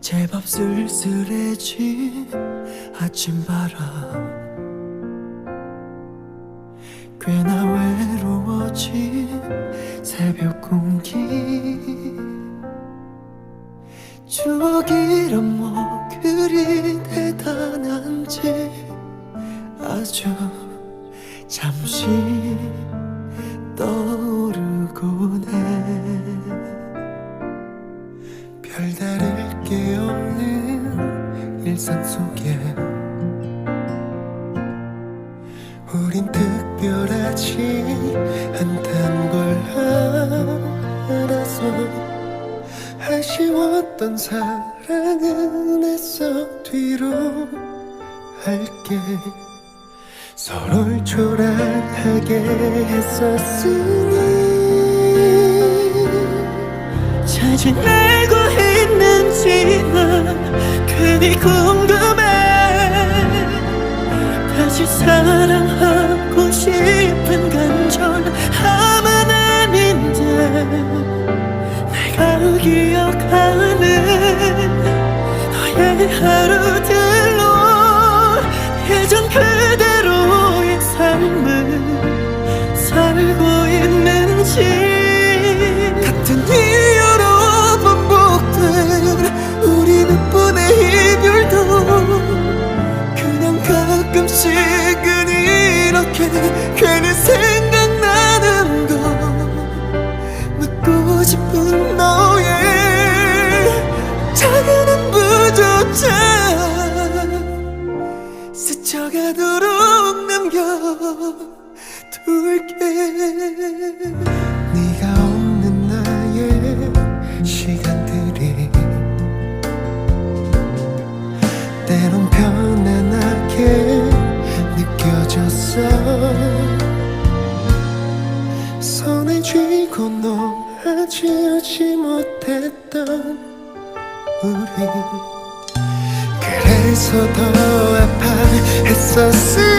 제법 쓸쓸해진 아침바람. 꽤나 외로워진 새벽 공기. 추억이란 뭐 그리 대단한지 아주 잠시 떠오르곤 해 별다를 게 없는 일상 속에 우린 특별하지 않단 걸 알아서 아쉬웠던 사랑은 애써 뒤로 할게 서로를 초라하게 했었으니 잘 지내고 있는지 난 괜히 궁금해. 다시 사랑하고 싶은 간절함은 아닌데 내가 기억하는 너의 하루 살고 있는지. 같은 이유로 반복된 우리 덕분의 이별도 그냥 가끔씩은 이렇게 괜히 생각나는 거 묻고 싶은 너의 작은 안부조차 스쳐가도록 남겨둘게 네가 없는 나의 시간들이 때론 편안하게 느껴졌어. 손에 쥐고 놓아지 지 못했던 우리. 그래서 더 아파했었으